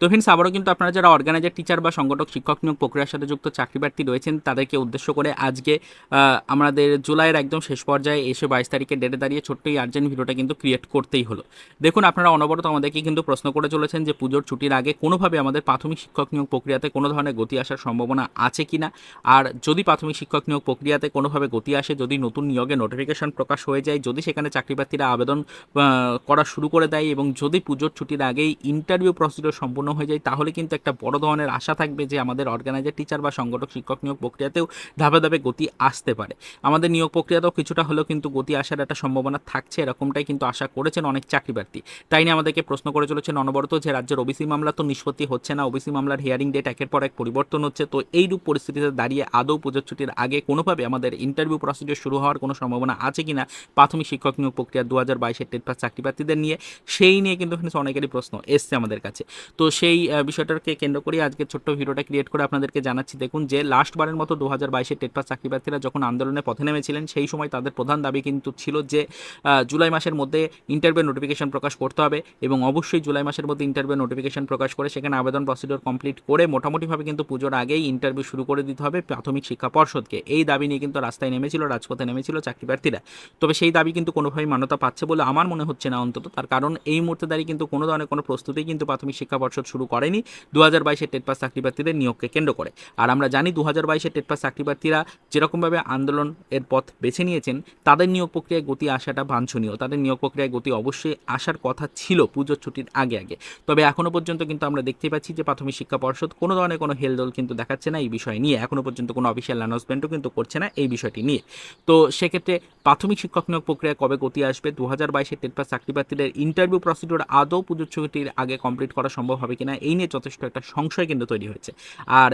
তো ফ্রেন্ডস আবারও কিন্তু আপনারা যারা অর্গানাইজার টিচার বা সংগঠক, শিক্ষক নিয়োগ প্রক্রিয়ার সাথে যুক্ত চাকরি প্রার্থী রয়েছেন, তাদেরকে উদ্দেশ্য করে আজকে আমাদের জুলাইয়ের একদম শেষ পর্যায়ে এসে বাইশ তারিখে ডেটে দাঁড়িয়ে ছোট্ট এই আর্জেন্ট ভিডিওটা কিন্তু ক্রিয়েট করতেই হলো। দেখুন, আপনারা অনবরত আমাদেরকে কিন্তু প্রশ্ন করে চলেছেন যে পুজোর ছুটির আগে কোনোভাবে আমাদের প্রাথমিক শিক্ষক নিয়োগ প্রক্রিয়াতে কোনো ধরনের গতি আসার সম্ভাবনা আছে কি না আর যদি প্রাথমিক শিক্ষক নিয়োগ প্রক্রিয়াতে কোনোভাবে গতি আসে, যদি নতুন নিয়োগে নোটিফিকেশন প্রকাশ হয়ে যায়, যদি সেখানে চাকরি প্রার্থীরা আবেদন করা শুরু করে দেয় এবং যদি পুজোর ছুটির আগেই ইন্টারভিউ প্রসিডিওর সম্পূর্ণ হয়ে যায়, তাহলে কিন্তু একটা বড় ধরনের আশা থাকবে যে আমাদের অর্গানাইজার টিচার বা সংগঠক, শিক্ষক নিয়োগ প্রক্রিয়াতেও ধাপে ধাপে গতি আসতে পারে। আমাদের নিয়োগ প্রক্রিয়াতেও কিছুটা হলেও কিন্তু গতি আসার একটা সম্ভাবনা থাকছে, এরকমটাই কিন্তু আশা করেছেন অনেক চাকরি প্রার্থী তাই নিয়ে আমাদেরকে প্রশ্ন করে চলেছেন অনবরত যে রাজ্যের ওবিসি মামলা তো নিষ্পত্তি হচ্ছে না ওবিসি মামলার হিয়ারিং ডেট একের পর এক পরিবর্তন হচ্ছে, তো এইরূপ পরিস্থিতিতে দাঁড়িয়ে আদৌ পুজোর ছুটির আগে কোনোভাবে আমাদের ইন্টারভিউ প্রসিডিওর শুরু হওয়ার কোনো সম্ভাবনা আছে কিনা, প্রাথমিক শিক্ষক নিয়োগ প্রক্রিয়া দু হাজার বাইশের টেট পাস চাকরি প্রার্থীদের নিয়ে, সেই নিয়ে কিন্তু এখানে অনেকেরই প্রশ্ন এসছে আমাদের কাছে। তো সেই বিষয়টাকে কেন্দ্র করে আজকে ছোট্ট ভিডিওটা ক্রিয়েট করে আপনাদেরকে জানাচ্ছি। দেখুন, যে লাস্ট বারের মতো দু হাজার বাইশে টেট পাস চাকরি প্রার্থীরা যখন আন্দোলনে পথে নেমেছিলেন, সেই সময় তাদের প্রধান দাবি কিন্তু ছিল যে জুলাই মাসের মধ্যে ইন্টারভিউ নোটিফিকেশন প্রকাশ করতে হবে এবং অবশ্যই জুলাই মাসের মধ্যে ইন্টারভিউ নোটিফিকেশন প্রকাশ করে সেখানে আবেদন প্রসিডিওর কমপ্লিট করে মোটামুটিভাবে কিন্তু পুজোর আগেই ইন্টারভিউ শুরু করে দিতে হবে প্রাথমিক শিক্ষা পর্ষদকে। এই দাবি নিয়ে কিন্তু রাস্তায় নেমেছিল, রাজপথে নেমেছিল চাকরি প্রার্থীরা। তবে সেই দাবি কিন্তু কোনোভাবেই মান্যতা পাচ্ছে বলে আমার মনে হচ্ছে না অন্তত। তার কারণ এই মুহূর্তে দাঁড়িয়ে কিন্তু কোনো ধরনের কোনো প্রস্তুতি কিন্তু প্রাথমিক শিক্ষা পর্ষদ শুরু করেনি। দু হাজার বাইশের টেট পাস চাকরি প্রার্থীদের নিয়োগকে কেন্দ্র করে। আর আমরা জানি দু হাজার বাইশের টেট পাস চাকরি প্রার্থীরা যেরকমভাবে আন্দোলন এর পথ বেছে নিয়েছেন, তাদের নিয়োগ প্রক্রিয়ায় গতি আসাটা বাঞ্ছনীয়। তাদের নিয়োগ প্রক্রিয়ায় গতি অবশ্যই আসার কথা ছিল পুজোর ছুটির আগে আগে। তবে এখনও পর্যন্ত কিন্তু আমরা দেখতে পাচ্ছি যে প্রাথমিক শিক্ষা পর্ষদ কোনো ধরনের কোনো হেলদোল কিন্তু দেখাচ্ছে না এই বিষয় নিয়ে। এখনও পর্যন্ত কোনো অফিসিয়াল অ্যানাউন্সমেন্টও কিন্তু করছে না এই বিষয়টি নিয়ে। তো সেক্ষেত্রে প্রাথমিক শিক্ষক নিয়োগ প্রক্রিয়া কবে গতি আসবে? দু হাজার বাইশের টেট পাস চাকরি প্রার্থীদের ইন্টারভিউ প্রসিডিওর আদৌ পুজোর ছুটির আগে কমপ্লিট করা সম্ভব হবে কিনা, এই নিয়ে যথেষ্ট একটা সংশয় কিন্তু তৈরি হয়েছে। আর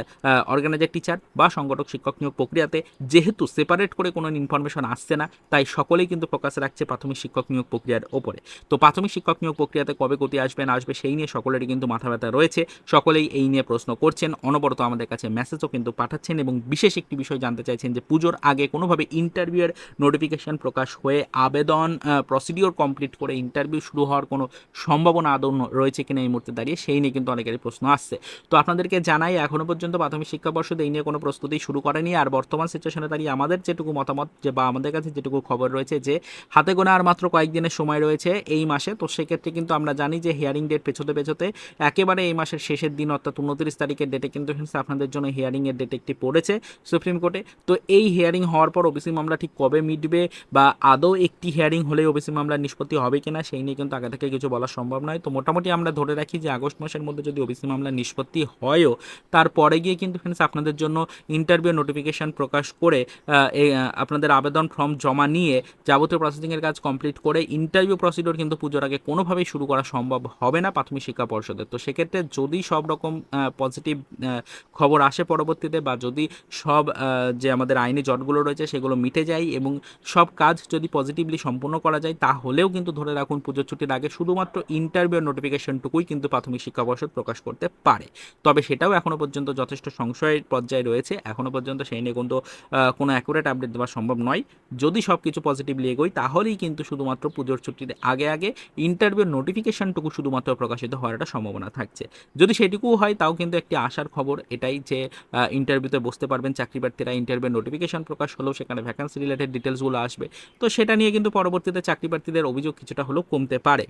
অর্গানাইজার টিচার বা সংগঠক, শিক্ষক নিয়োগ প্রক্রিয়াতে যেহেতু সেপারেট করে কোনো ইনফরমেশন আসছে না, তাই সকলেই কিন্তু ফোকাস রাখছে প্রাথমিক শিক্ষক নিয়োগ প্রক্রিয়ার ওপরে। তো প্রাথমিক শিক্ষক নিয়োগ প্রক্রিয়াতে কবে গতি আসবে, না আসবে, সেই নিয়ে সকলেরই কিন্তু মাথা ব্যথা রয়েছে। সকলেই এই নিয়ে প্রশ্ন করছেন। অনবরত আমাদের কাছে মেসেজও কিন্তু পাঠাচ্ছেন এবং বিশেষ একটি বিষয় জানতে চাইছেন যে পুজোর আগে কোনোভাবে ইন্টারভিউয়ের নোটিফিকেশন প্রকাশ হয়ে আবেদন প্রসিডিওর কমপ্লিট করে ইন্টারভিউ শুরু হওয়ার কোনো সম্ভাবনা আদৌ রয়েছে কিনা এই মুহূর্তে দাঁড়িয়ে, সেই নিয়ে কিন্তু অনেকেরই প্রশ্ন আসছে। তো আপনাদেরকে জানাই এখনও পর্যন্ত প্রাথমিক শিক্ষা পর্ষদ এই নিয়ে কোনো প্রস্তুতি শুরু করেনি। আর বর্তমান সিচুয়েশনে দাঁড়িয়ে আমাদের যেটুকু মতামত যে বা আমাদের কাছে যেটুকু খবর রয়েছে যে, হাতে গোনা আর মাত্র কয়েকদিনের সময় রয়েছে এই মাসে। তো সেক্ষেত্রে কিন্তু আমরা জানি যে হিয়ারিং ডেট পেছোতে পেছোতে একেবারে এই মাসের শেষের দিন, অর্থাৎ উনত্রিশ তারিখের ডেটে কিন্তু আপনাদের জন্য হিয়ারিংয়ের ডেট একটি পড়েছে সুপ্রিম কোর্টে। তো এই হিয়ারিং হওয়ার পর ওবিসি মামলা ঠিক কবে মিটবে বা আদৌ একটি হিয়ারিং হলে ওবিসি মামলার নিষ্পত্তি হবে কিনা, সেই নিয়ে কিন্তু আগে থেকে কিছু বলা সম্ভব নয়। তো মোটামুটি আমরা ধরে রাখি যে আগস্ট মাসের মধ্যে যদি ওবিসি মামলা নিষ্পত্তি হয়ও, তারপরে গিয়ে কিন্তু ফ্রেন্ডস আপনাদের জন্য ইন্টারভিউ নোটিফিকেশন প্রকাশ করে আপনাদের আবেদন ফর্ম জমা নিয়ে যাবতীয় প্রসেসিংয়ের কাজ কমপ্লিট করে ইন্টারভিউ প্রসিডিওর কিন্তু পুজোর আগে কোনোভাবেই শুরু করা সম্ভব হবে না প্রাথমিক শিক্ষা পর্ষদের। তো সেক্ষেত্রে যদি সব রকম পজিটিভ খবর আসে পরবর্তীতে বা যদি সব যে আমাদের আইনি জটগুলো রয়েছে সেগুলো মিটে যায় এবং সব কাজ যদি পজিটিভলি সম্পূর্ণ করা যায়, তাহলেও কিন্তু ধরে রাখুন পুজোর ছুটির আগে শুধুমাত্র ইন্টারভিউ নোটিফিকেশনটুকুই কিন্তু প্রাথমিক শিক্ষা পর্ষদ প্রকাশ করতে পারে। তবে সেটাও এখনও পর্যন্ত যথেষ্ট সংশয়ের পর্যায়ে রয়েছে। এখনও পর্যন্ত সেই নিয়ে কিন্তু কোনো অ্যাকুরেট আপডেট দেওয়া সম্ভব নয়। যদি সব কিছু পজিটিভলি এগোয়, তাহলেই কিন্তু শুধুমাত্র পুজোর ছুটির আগে আগে ইন্টারভিউ নোটিফিকেশনটুকু শুধুমাত্র প্রকাশিত হওয়ার একটা সম্ভাবনা থাকছে। যদি সেটুকুও হয়, তাও কিন্তু একটি আশার খবর এটাই যে ইন্টারভিউতে বসতে পারবেন চাকরি প্রার্থীরা ইন্টারভিউ নোটিফিকেশন প্রকাশ হলেও সেখানে ভ্যাকান্সি রিলেটেড ডিটেলসগুলো আসবে। তো সেটা নিয়ে কিন্তু পরবর্তীতে চাকরি প্রার্থীদের অভিযোগ কিছুটা হলেও কমতে পারে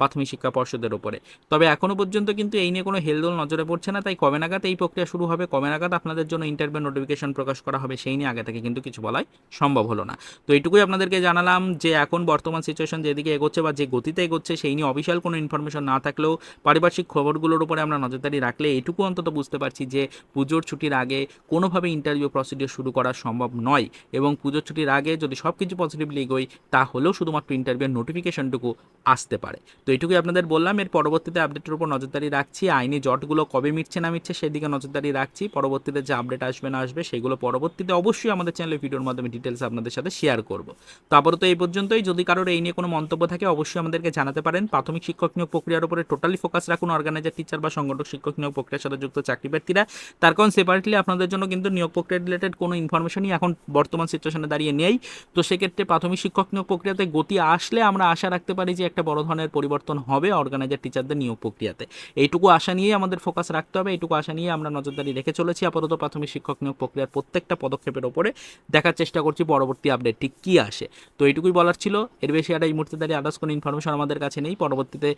প্রাথমিক শিক্ষা পর্ষদের ওপরে তবে এখনও পর্যন্ত কিন্তু এই নিয়ে কোনো হেলদোল নজরে পড়ছে না, তাই কবে নাগাদ এই প্রক্রিয়া শুরু হবে, কবে নাগাদ আপনাদের জন্য ইন্টারভিউ নোটিফিকেশন প্রকাশ করা হবে সেই নিয়ে আগে থেকে কিন্তু কিছু বলাই সম্ভব হলো না। তো এইটুকুই আপনাদেরকে জানালাম যে এখন বর্তমান সিচুয়েশন যেদিকে এগোচ্ছে বা যে গতিতে এগোচ্ছে সেই নিয়ে অফিসিয়াল কোনো ইনফরমেশন না থাকলেও পারিপার্শ্বিক খবরগুলোর উপরে আমরা নজরদারি রাখলে এইটুকু অন্তত বুঝতে পারছি যে পুজোর ছুটির আগে কোনোভাবে ইন্টারভিউ প্রসিডিওর শুরু করা সম্ভব নয় এবং পুজোর ছুটির আগে যদি সব কিছু পজিটিভলি এগোয়, তাহলেও শুধুমাত্র ইন্টারভিউ নোটিফিকেশনটুকু আসতে পারে। তো এইটুকুই আপনাদের বললাম, এর পরবর্তীতে আপডেটের উপর নজরদারি নজরদারি রাখছি, আইনি জটগুলো কবে মিটছে না মিটছে সেদিকে নজরদারি রাখছি, পরবর্তীতে যে আপডেট আসবে না আসবে সেগুলো পরবর্তীতে অবশ্যই আমাদের চ্যানেলে ভিডিওর মাধ্যমে ডিটেলস আপনাদের সাথে শেয়ার করব। তো আপাতত এই পর্যন্তই, যদি কারোর এই নিয়ে কোনো মন্তব্য থাকে অবশ্যই আমাদেরকে জানাতে পারেন। প্রাথমিক শিক্ষক নিয়োগ প্রক্রিয়ার উপরে টোটালি ফোকাস রাখুন অর্গানাইজার টিচার বা সংগঠক, শিক্ষক নিয়োগ প্রক্রিয়ার সাথে যুক্ত চাকরি প্রার্থীরা তার কারণ সেপারেটলি আপনাদের জন্য কিন্তু নিয়োগ প্রক্রিয়া রিলেটেড কোনো ইনফরমেশনই এখন বর্তমান সিচুয়েশনে দাঁড়িয়ে নেই। তো সেক্ষেত্রে প্রাথমিক শিক্ষক নিয়োগ প্রক্রিয়াতে গতি আসলে আমরা আশা রাখতে পারি যে একটা বড় ধরনের পরিবর্তন হবে অর্গানাইজার টিচারদের নিয়োগ প্রক্রিয়াতে। এইটুকু আশা নিয়ে আমাদের ফোকাস রাখতে হবে, এইটুকু আশা নিয়ে আমরা নজরদারি রেখে চলেছি আপাতত প্রাথমিক শিক্ষক নিয়োগ প্রক্রিয়ার প্রত্যেকটা পদক্ষেপের ওপরে। দেখার চেষ্টা করছি পরবর্তী আপডেটটি কী আসে। তো এইটুকুই বলার ছিল, এর বেশি আর এই মুহূর্তে দাঁড়িয়ে আদার্স কোনো ইনফরমেশন আমাদের কাছে নেই। পরবর্তীতে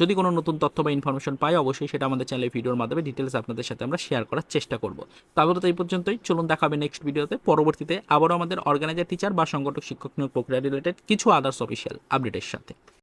যদি কোনো নতুন তথ্য বা ইনফরমেশন পাই, অবশ্যই সেটা আমাদের চ্যানেলে ভিডিওর মাধ্যমে ডিটেলস আপনাদের সাথে আমরা শেয়ার করার চেষ্টা করব। তো আপাতত এই পর্যন্তই, চলুন দেখাবে নেক্সট ভিডিওতে পরবর্তীতে আবারও আমাদের অর্গানাইজার টিচার বা সংগঠক শিক্ষক নিয়োগ প্রক্রিয়া রিলেটেড কিছু আদার্স অফিসিয়াল আপডেটের সাথে।